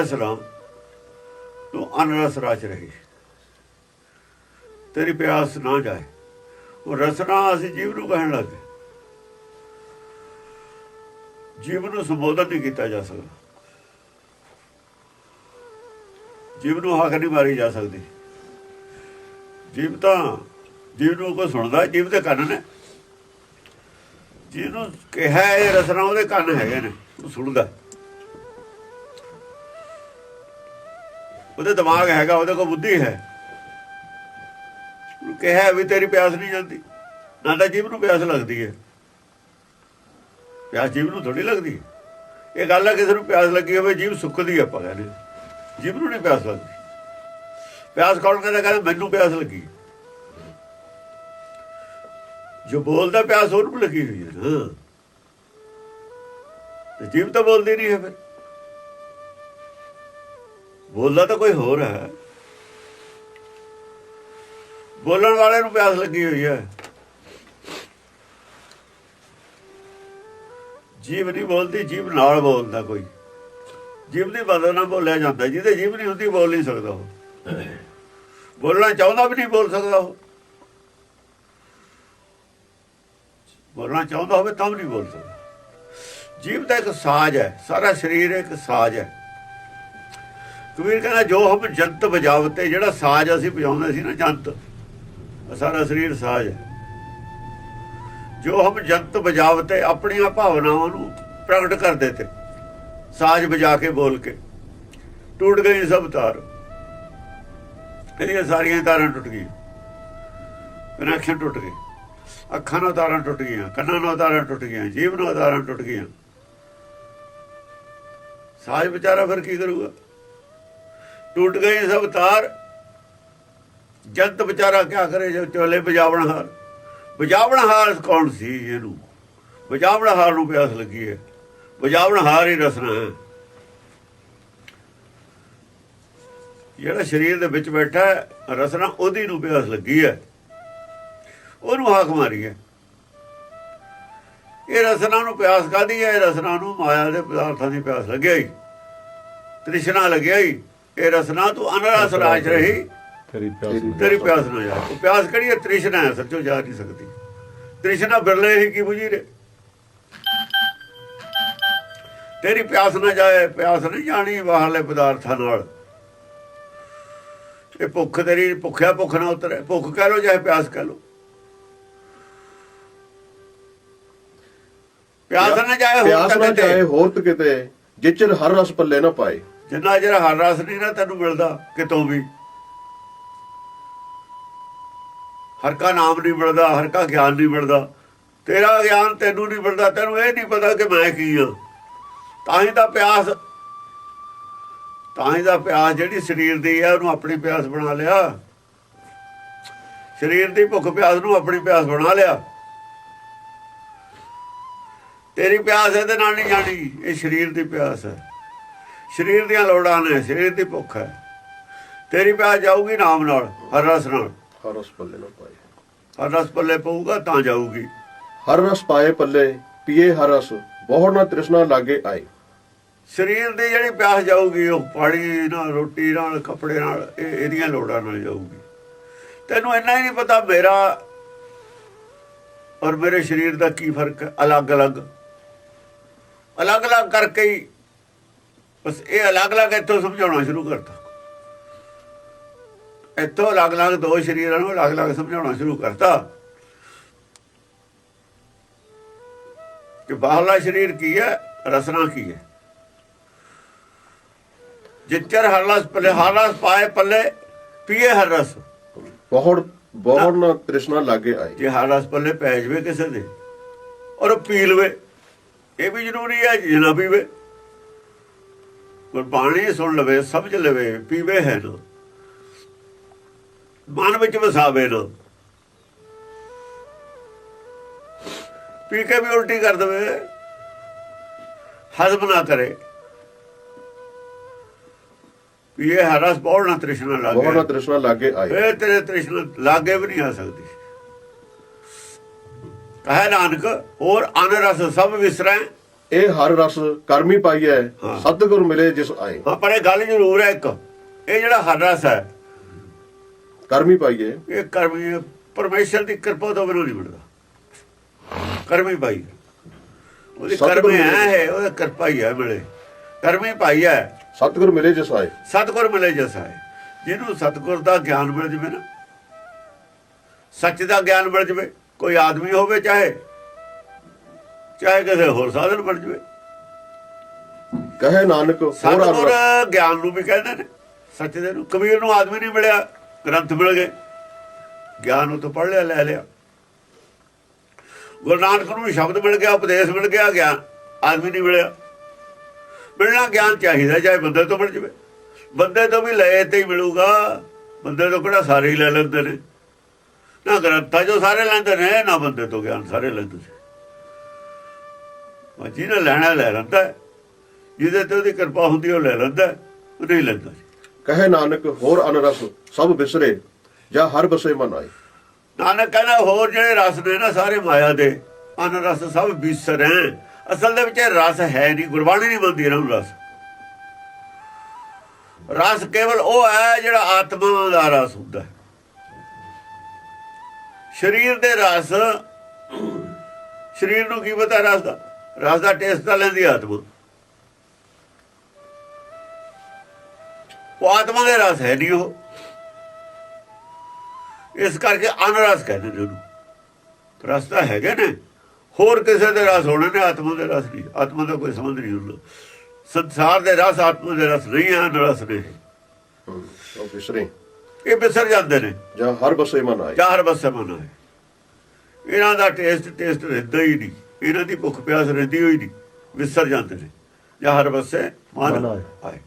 ਰਸਨਾ ਤੂੰ ਅਨਰਸ ਰਾਜ ਰਹੀ ਤੇਰੀ ਪਿਆਸ ਨਾ ਜਾਏ। ਉਹ ਰਸਨਾ ਅਸੀਂ ਜੀਵ ਨੂੰ ਕਹਿਣ ਲੱਗੇ ਜੀਵ ਨੂੰ ਸੰਬੋਧਨ ਨਹੀਂ ਕੀਤਾ ਜਾ ਸਕਦਾ। ਜੀਵ ਨੂੰ ਹੱਕ ਨਹੀਂ ਮਾਰੀ ਜਾ ਸਕਦੀ। ਜੀਵ ਤਾਂ ਜੀਵ ਨੂੰ ਕੋਈ ਸੁਣਦਾ ਜੀਵ ਦੇ ਕੰਨ ਨੇ। ਜਿਹਨੂੰ ਕਿਹਾ ਇਹ ਰਸਨਾ ਉਹਦੇ ਕੰਨ ਹੈਗੇ ਨੇ, ਉਹ ਸੁਣਦਾ ਉਹਦੇ ਦਿਮਾਗ ਹੈਗਾ, ਉਹਦੇ ਕੋਲ ਬੁੱਧੀ ਹੈ। ਉਹ ਕਿਹਾ ਵੀ ਤੇਰੀ ਪਿਆਸ ਨਹੀਂ ਜਾਂਦੀ। ਨਾ ਤਾਂ ਜੀਵ ਨੂੰ ਪਿਆਸ ਲੱਗਦੀ ਹੈ। ਪਿਆਸ ਜੀਵ ਨੂੰ ਥੋੜੀ ਲੱਗਦੀ ਹੈ। ਇਹ ਗੱਲ ਹੈ, ਕਿਸੇ ਨੂੰ ਪਿਆਸ ਲੱਗੀ ਹੋਵੇ ਜੀਵ ਸੁੱਕਦੀ ਆਪਾਂ ਕਹਿੰਦੇ ਜੀਵ ਨੂੰ ਨਹੀਂ ਪਿਆਸ ਲੱਗਦੀ। ਪਿਆਸ ਕੌਣ ਕਹਿੰਦਾ ਕਹਿੰਦਾ ਮੈਨੂੰ ਪਿਆਸ ਲੱਗੀ ਜੋ ਬੋਲਦਾ ਪਿਆਸ ਉਹਨੂੰ ਲੱਗੀ ਹੋਈ ਹੈ। ਨਾ ਤੇ ਜੀਵ ਤਾਂ ਬੋਲਦੀ ਨਹੀਂ ਹੈ ਫਿਰ। ਬੋਲਦਾ ਤਾਂ ਕੋਈ ਹੋਰ ਹੈ। ਬੋਲਣ ਵਾਲੇ ਨੂੰ ਪਿਆਸ ਲੱਗੀ ਹੋਈ ਹੈ। ਜੀਵ ਨਹੀਂ ਬੋਲਦੀ ਜੀਵ ਨਾਲ ਬੋਲਦਾ ਕੋਈ। ਜੀਵ ਦੀ ਬਦਲ ਨਾਲ ਬੋਲਿਆ ਜਾਂਦਾ, ਜਿਹਦੇ ਜੀਵ ਨਹੀਂ ਹੁੰਦੀ ਬੋਲ ਨਹੀਂ ਸਕਦਾ ਉਹ। ਬੋਲਣਾ ਚਾਹੁੰਦਾ ਵੀ ਨਹੀਂ ਬੋਲ ਸਕਦਾ ਉਹ। ਬੋਲਣਾ ਚਾਹੁੰਦਾ ਹੋਵੇ ਤਾਂ ਵੀ ਨਹੀਂ ਬੋਲ ਸਕਦਾ। ਜੀਵ ਦਾ ਇੱਕ ਸਾਜ਼ ਹੈ, ਸਾਰਾ ਸਰੀਰ ਇੱਕ ਸਾਜ਼ ਹੈ। ਕਬੀਰ ਕਹਿੰਦਾ ਜੋ ਹਮ ਜੰਤ ਵਜਾਵਤੇ ਜਿਹੜਾ ਸਾਜ਼ ਅਸੀਂ ਵਜਾਉਂਦੇ ਸੀ ਨਾ ਜੰਤ ਉਹ ਸਾਰਾ ਸਰੀਰ ਸਾਜ਼ ਹੈ। ਜੋ ਹਮ ਜੰਤ ਵਜਾਵਤੇ ਆਪਣੀਆਂ ਭਾਵਨਾਵਾਂ ਨੂੰ ਪ੍ਰਗਟ ਕਰਦੇ ਤੇ ਸਾਜ਼ ਵਜਾ ਕੇ ਬੋਲ ਕੇ, ਟੁੱਟ ਗਈ ਸਭ ਤਾਰ। ਇਹਦੀਆਂ ਸਾਰੀਆਂ ਤਾਰਾਂ ਟੁੱਟ ਗਈਆਂ। ਕਨੈਕਸ਼ਨ ਟੁੱਟ ਗਏ ਅੱਖਾਂ ਨਾਲ ਤਾਰਾਂ ਟੁੱਟ ਗਈਆਂ, ਕੰਨਾਂ ਨਾਲ ਤਾਰਾਂ ਟੁੱਟ ਗਈਆਂ, ਜੀਭ ਨਾਲ ਤਾਰਾਂ ਟੁੱਟ ਗਈਆਂ। ਸਾਜ ਵਿਚਾਰਾ ਫਿਰ ਕੀ ਕਰੂਗਾ? ਟੁੱਟ ਗਏ ਸਭ ਤਾਰ। ਜੰਤ ਵਿਚਾਰਾ ਕਿਆ ਕਰੇ ਜੋ ਚੋਲੇ ਵਜਾਵਣ ਹਾਰ ਵਜਾਵਣ ਹਾਰ ਕੌਣ ਸੀ ਇਹਨੂੰ? ਵਜਾਵਣ ਹਾਰ ਨੂੰ ਪਿਆਸ ਲੱਗੀ ਹੈ। ਵਜਾਵਣ ਹਾਰ ਹੀ ਰਸਨਾ ਹੈ। ਜਿਹੜਾ ਸਰੀਰ ਦੇ ਵਿੱਚ ਬੈਠਾ ਰਸਨਾ ਉਹਦੀ ਨੂੰ ਪਿਆਸ ਲੱਗੀ ਹੈ। ਉਹਨੂੰ ਹਾਕ ਮਾਰੀ ਹੈ। ਇਹ ਰਸਨਾ ਨੂੰ ਪਿਆਸ ਕਾਦੀ ਹੈ? ਇਹ ਰਸਨਾ ਨੂੰ ਮਾਇਆ ਦੇ ਪਦਾਰਥਾਂ ਦੀ ਪਿਆਸ ਲੱਗਿਆ ਹੀ। ਤ੍ਰਿਸ਼ਨਾ ਲੱਗਿਆ ਹੀ। ਇਹ ਰਸਨਾ ਤੂੰ ਅਨਰਸ ਰਾਜ ਰਹੀ। ਤੇਰੀ ਪਿਆਸ ਨੂੰ ਤੇਰੀ ਪਿਆਸ ਨਾ ਜਾ ਉਹ ਪਿਆਸ ਕਿਹੜੀ ਹੈ? ਤ੍ਰਿਸ਼ਨਾ ਹੈ ਸੱਚੋ ਜਾ ਨਹੀਂ ਸਕਦੀ। ਤ੍ਰਿਸ਼ਨਾ ਬਿਰਲੇ ਹੀ ਕੀ ਬੁਝੀ ਰੇ ਤੇਰੀ ਪਿਆਸ ਨਾ ਜਾਏ ਪਿਆਸ ਨਹੀਂ ਜਾਣੀ ਬਾਹਰਲੇ ਪਦਾਰਥਾਂ ਨਾਲ। ਇਹ ਭੁੱਖ ਤੇਰੀ ਭੁੱਖਿਆ ਭੁੱਖ ਨਾ ਉਤਰੇ। ਭੁੱਖ ਕਹਿ ਲੋ ਚਾਹੇ ਪਿਆਸ ਕਹਿ ਲੋ ਪਿਆਸ ਨਾ ਜਾਏ ਹੋਰ ਪਿਆਸ ਨਾ ਤੱਕ ਜਾਏ ਤੇ ਹੋਰ ਤੇ ਕਿਤੇ। ਜਿਚਰ ਹਰ ਰਸ ਪੱਲੇ ਨਾ ਪਾਏ। ਜਿੰਨਾ ਜਿਹੜਾ ਹਰ ਰਸ ਨਹੀਂ ਨਾ ਤੈਨੂੰ ਮਿਲਦਾ ਕਿਤੋਂ ਵੀ। ਹਰ ਕਾ ਨਾਮ ਨਹੀਂ ਮਿਲਦਾ, ਹਰ ਕਾ ਗਿਆਨ ਨਹੀਂ ਮਿਲਦਾ। ਤੇਰਾ ਗਿਆਨ ਤੈਨੂੰ ਨਹੀਂ ਮਿਲਦਾ, ਤੈਨੂੰ ਇਹ ਨਹੀਂ ਪਤਾ ਕਿ ਮੈਂ ਕੀ ਹਾਂ ਤਾਂ ਹੀ ਤਾਂ ਪਿਆਸ, ਤਾਂ ਹੀ ਤਾਂ ਪਿਆਸ ਜਿਹੜੀ ਸਰੀਰ ਦੀ ਹੈ ਉਹਨੂੰ ਆਪਣੀ ਪਿਆਸ ਬਣਾ ਲਿਆ। ਸਰੀਰ ਦੀ ਭੁੱਖ ਪਿਆਸ ਨੂੰ ਆਪਣੀ ਪਿਆਸ ਬਣਾ ਲਿਆ। ਤੇਰੀ ਪਿਆਸ ਇਹਦੇ ਨਾਲ ਨਹੀਂ ਜਾਣੀ, ਇਹ ਸਰੀਰ ਦੀ ਪਿਆਸ ਹੈ। ਸਰੀਰ ਦੀਆਂ ਲੋੜਾਂ ਨੇ ਸਰੀਰ ਦੀ ਭੁੱਖ ਹੈ। ਤੇਰੀ ਪਿਆਸ ਜਾਊਗੀ ਨਾਮ ਨਾਲ ਹਰ ਰਸ ਨਾਲ। ਹਰ ਰਸ ਪੱਲੇ ਨਾ ਪਾਏ। ਹਰ ਰਸ ਪੱਲੇ ਪਊਗਾ ਤਾਂ ਜਾਊਗੀ। ਹਰ ਰਸ ਪਾਏ ਪੱਲੇ ਪੀਏ ਹਰ ਰਸ ਬਹੁੜ ਨਾ ਤ੍ਰਿਸ਼ਨਾ ਲਾਗੇ ਆਏ। ਸਰੀਰ ਦੀ ਜਿਹੜੀ ਪਿਆਸ ਜਾਊਗੀ ਉਹ ਪਾਣੀ ਨਾਲ ਰੋਟੀ ਨਾਲ ਕੱਪੜੇ ਨਾਲ ਇਹ ਇਹਦੀਆਂ ਲੋੜਾਂ ਨਾਲ ਜਾਊਗੀ। ਤੈਨੂੰ ਇੰਨਾ ਹੀ ਨਹੀਂ ਪਤਾ ਮੇਰਾ ਔਰ ਮੇਰੇ ਸਰੀਰ ਦਾ ਕੀ ਫ਼ਰਕ ਹੈ ਅਲੱਗ-ਅਲੱਗ। ਅਲੱਗ-ਅਲੱਗ ਕਰਕੇ ਹੀ ਬਸ ਇਹ ਅਲੱਗ-ਅਲੱਗ ਇੱਥੋਂ ਸਮਝਾਉਣਾ ਸ਼ੁਰੂ ਕਰਤਾ। ਇੱਥੋਂ ਅਲੱਗ-ਅਲੱਗ ਦੋ ਸਰੀਰਾਂ ਨੂੰ ਅਲੱਗ-ਅਲੱਗ ਸਮਝਾਉਣਾ ਸ਼ੁਰੂ ਕਰਤਾ। ਕਿ ਬਾਹਰਲਾ ਸਰੀਰ ਕੀ ਹੈ ਰਸਨਾ ਕੀ ਹੈ। ਜਿੱਚਰ ਹਰ ਰਸ ਪੱਲੇ ਹਰ ਰਸ ਪਾਏ ਪੱਲੇ ਪੀਏ ਹਰ ਰਸ। ਬਹੁੜ ਬਹੁੜ ਨਾ ਤ੍ਰਿਸ਼ਨਾ ਲਾਗੇ ਆਏ। ਜੇ ਹਰ ਰਸ ਪੱਲੇ ਪੈ ਜਵੇ ਕਿਸੇ ਦੇ ਔਰ ਪੀ ਲਵੇ। ਇਹ ਵੀ ਜ਼ਰੂਰੀ ਹੈ ਜਨਾ ਪੀਵੇ। ਗੁਰਬਾਣੀ ਸੁਣ ਲਵੇ ਸਮਝ ਲਵੇ ਪੀਵੇ ਹੈ ਨਾ ਮਨ ਵਿੱਚ ਵਸਾਵੇ ਨਾ। ਪੀ ਕੇ ਵੀ ਉਲਟੀ ਕਰ ਦਵੇ। ਹਜ਼ਮ ਨਾ ਕਰੇ। ਪੀਏ ਹਰ ਰਸ ਬਹੁੜ ਨਾ ਤ੍ਰਿਸ਼ਨਾ ਬਹੁੜ ਨਾ ਲਾਗੇ ਤ੍ਰਿਸ਼ਨਾ ਲਾਗੇ ਆਏ। ਇਹ ਤੇਰੇ ਤ੍ਰਿਸ਼ਨਾ ਲਾਗੇ ਵੀ ਨਹੀਂ ਆ ਸਕਦੀ। ਕਹੇ ਨਾਨਕ ਹੋਰ ਅਨ ਰਸ ਸਭ ਵਿਸਰੈ। ਇਹ ਹਰ ਰਸ ਕਰਮੀ ਪਾਈਐ ਹਾਂ। ਸਤਿਗੁਰ ਮਿਲੇ ਜਿਸ ਆਏ। ਹਾਂ ਪਰ ਇਹ ਗੱਲ ਜ਼ਰੂਰ ਹੈ ਇੱਕ। ਇਹ ਜਿਹੜਾ ਹਰ ਰਸ ਹੈ ਕਰਮੀ ਪਾਈਐ। ਇਹ ਕਰਮੀ ਪਰਮੇਸ਼ਰ ਦੀ ਕਿਰਪਾ ਤੋਂ ਬਿਨਾਂ ਨਹੀਂ ਮਿਲਦਾ ਕਰਮੀ ਭਾਈ ਉਹਦੀ ਕਰਮੀ। ਹੈ ਉਹਦਾ ਕਿਰਪਾ ਹੀ ਹੈ ਮਿਲੇ। ਕਰਮੀ ਭਾਈ ਹੈ। ਸਤਿਗੁਰ ਮਿਲੇ ਜਿਸ ਆਏ। ਸਤਗੁਰ ਮਿਲੇ ਜੈਸਾ ਹੈ ਜਿਹਨੂੰ ਸਤਗੁਰ ਦਾ ਗਿਆਨ ਮਿਲ ਜਵੇ ਨਾ ਸੱਚ ਦਾ ਗਿਆਨ ਮਿਲ ਜਵੇ ਕੋਈ ਆਦਮੀ ਹੋਵੇ ਚਾਹੇ ਚਾਹੇ ਕਿਸੇ ਹੋਰ ਸਾਧਨ ਬਣ ਜਵੇ। ਕਹੇ ਨਾਨਕ ਸਤਗੁਰ ਗਿਆਨ ਨੂੰ ਵੀ ਕਹਿੰਦੇ ਨੇ ਸੱਚ ਦੇ ਨੂੰ। ਕਬੀਰ ਨੂੰ ਆਦਮੀ ਨਹੀਂ ਮਿਲਿਆ ਗ੍ਰੰਥ ਮਿਲ ਗਏ। ਗਿਆਨ ਨੂੰ ਤਾਂ ਪੜ ਲਿਆ ਲੈ ਲਿਆ। ਗੁਰੂ ਨਾਨਕ ਨੂੰ ਵੀ ਸ਼ਬਦ ਮਿਲ ਗਿਆ ਉਪਦੇਸ਼ ਮਿਲ ਗਿਆ ਗਿਆਨ ਆਦਮੀ ਨਹੀਂ ਮਿਲਿਆ। ਮਿਲਣਾ ਗਿਆਨ ਚਾਹੀਦਾ ਚਾਹੇ ਬੰਦੇ ਤੋਂ ਮਿਲ ਜਵੇ। ਬੰਦੇ ਤੋਂ ਵੀ ਲਏ ਤੇ ਹੀ ਮਿਲੂਗਾ। ਬੰਦੇ ਤੋਂ ਕਿਹੜਾ ਸਾਰੇ ਹੀ ਲੈ ਲੈਂਦੇ ਨੇ? ਨਾ ਗ੍ਰੰਥਾਂ ਜੋ ਸਾਰੇ ਲੈਂਦੇ ਨੇ ਨਾ ਬੰਦੇ ਤੋਂ ਗਿਆਨ ਸਾਰੇ ਲੈਂਦੇ ਨੇ। ਉਹ ਜਿਹਨੇ ਲੈਣਾ ਲੈ ਲੈਂਦਾ। ਜਿਹਦੇ ਤੇ ਉਹਦੀ ਕਿਰਪਾ ਹੁੰਦੀ ਉਹ ਲੈ ਲੈਂਦਾ ਹੈ, ਉਹ ਨਹੀਂ ਲੈਂਦਾ ਕਹੇ ਨਾਨਕ ਹੋਰ ਅਨਰਸ ਸਭ ਵਿਸਰੇ ਜਾਂ ਹਰ ਬਸੇ ਮਨ ਆਏ। ਨਾਨਕ ਕਹਿੰਦਾ ਹੋਰ ਜਿਹੜੇ ਰਸ ਨੇ ਨਾ ਸਾਰੇ ਮਾਇਆ ਦੇ ਅਨ ਰਸ ਸਭ ਵਿਸਰ ਅਸਲ ਦੇ ਵਿੱਚ ਰਸ ਹੈ ਨਹੀਂ ਗੁਰਬਾਣੀ ਨਹੀਂ ਬੰਦੀ ਇਹਨਾਂ ਨੂੰ ਰਸ। ਰਸ ਕੇਵਲ ਉਹ ਹੈ ਜਿਹੜਾ ਆਤਮਾ ਦਾ ਰਸ ਹੁੰਦਾ ਹੈ। ਸਰੀਰ ਦੇ ਰਸ ਸਰੀਰ ਨੂੰ ਕੀ ਪਤਾ ਰਸ ਦਾ? ਰਸ ਦਾ ਟੇਸਟ ਤਾਂ ਲੈਂਦੀ ਆਤਮਾ ਉਹ ਆਤਮਾ ਦੇ ਰਸ ਹੈ ਨਹੀਂ ਉਹ। ਇਸ ਕਰਕੇ ਅਨਰਸ ਕਹਿੰਦੇ ਨੇ ਉਹਨੂੰ। ਰਸ ਤਾਂ ਹੈਗੇ ਨੇ। ਹੋਰ ਕਿਸੇ ਦੇ ਰਸ ਹੋਣੇ ਨੇ ਆਤਮਾ ਦੇ ਰਸ ਨਹੀਂ। ਆਤਮਾ ਦਾ ਕੋਈ ਸੰਬੰਧ ਨਹੀਂ ਹੁੰਦਾ। ਸੰਸਾਰ ਦੇ ਰਸ ਆਤਮਾ ਦੇ ਰਸ ਨਹੀਂ ਹਨ ਰਸ ਨੇ। ਹਮ, ਉਹ ਵਿਸਰੇ ਇਹ ਵਿਸਰ ਜਾਂਦੇ ਨੇ। ਜਾਂ ਹਰ ਬਸੇ ਮਨ ਆਏ। ਚਾਰ ਬਸੇ ਮਨ ਹੈ ਇਹਨਾਂ ਦਾ ਟੇਸਟ ਟੇਸਟ ਰਹਿੰਦਾ ਹੀ ਨਹੀਂ। ਇਹਨਾਂ ਦੀ ਭੁੱਖ ਪਿਆਸ ਰਹਿੰਦੀ ਹੋਈ ਨਹੀਂ ਵਿਸਰ ਜਾਂਦੇ ਨੇ ਜਾਂ ਹਰ ਬਸੇ ਮਨ। ਆਏ